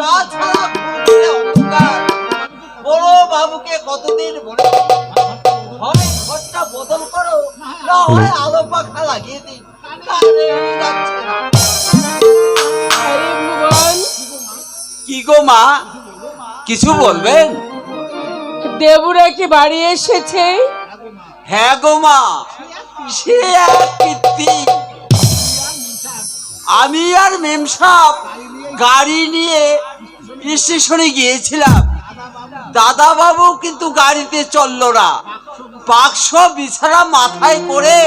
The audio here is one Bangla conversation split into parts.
অন্ধকার বড় বাবুকে কতদিন বলে হয় ঘরটা বদল করো না হয় আলো পাখা লাগিয়ে দিই যাচ্ছে না কি গো মা? কিছু বলবেন? দেবুরা কি বাড়ি এসেছে? হ্যাঁ গো মা সে এক কীর্তি। আমি আর মেমসাপ গাড়ি নিয়ে স্টেশনে গিয়েছিলাম। দাদা বাবু কিন্তু গাড়িতে চলল না। বাক্স বিছানা মাথায় করে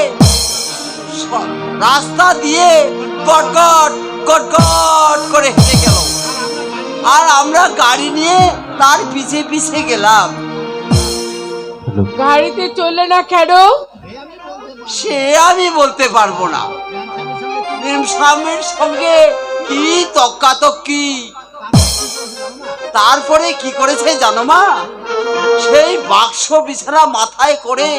রাস্তা দিয়ে কটকট কটকট করে হেঁটে গেল। আর আমরা গাড়ি নিয়ে তার পিছে পিছে গেলাম। গাড়িতে চললে না কেন? সে আমি বলতে পারব না। স্বামীর সঙ্গে কি তক্কাতক্কি তারপরে কি করেছে জানো মা? সেই বাক্স বিছানা মাথায় করে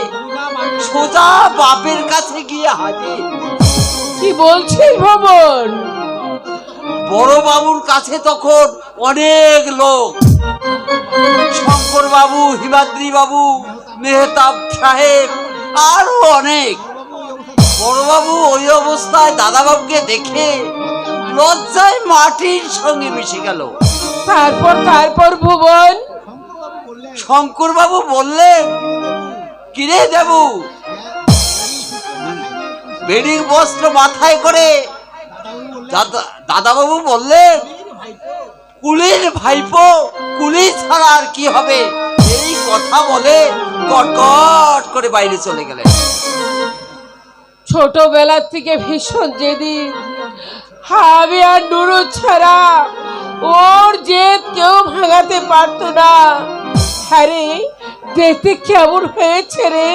সোজা বাপের কাছে গিয়ে হাজির কি বলছিস ভবন? বড় বাবুর কাছে তখন অনেক লোক। শঙ্কর বাবু হিমাদ্রি বাবু মেহতাব সাহেব আরও অনেক। বড়বাবু ওই অবস্থায় দাদাবাবুকে দেখে লজ্জায় মাটির সঙ্গে মিশে গেল। তারপর তারপর ভুবন? শঙ্কর বাবু বললেন কিরে দেবু? বেডিং বস্ত্র মাথায় করে দাদা দাদাবাবু বললেন কুলির ভাইপো কুলি ছাড়া আর কি হবে? এই কথা বলে কটকট করে বাইরে চলে গেলেন। ছোটবেলার থেকে ভীষণ জেদি। আমি আর নুরু ছাড়া ওর জেদ কেউ ভাঙাতে পারতো না। আরে দেখতে কেমন হয়েছে রে।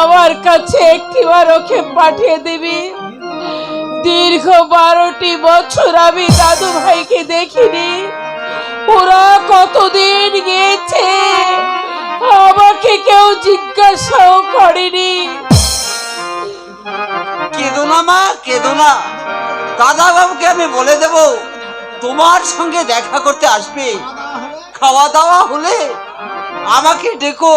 আমার কাছে একটিবার ওকে পাঠিয়ে দিবি। দীর্ঘ বারোটি বছর আমি দাদু ভাইকে দেখিনি। ওরা কতদিন গিয়েছে, আমাকে কেউ জিজ্ঞাসাও করেনি। কেঁদো না মা কেঁদো না। দাদা বাবুকে আমি বলে দেব তোমার সঙ্গে দেখা করতে আসবে। খাওয়া দাওয়া হলে আমাকে ডেকো।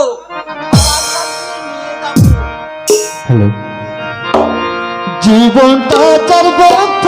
জীবনটা তার ব্যর্থ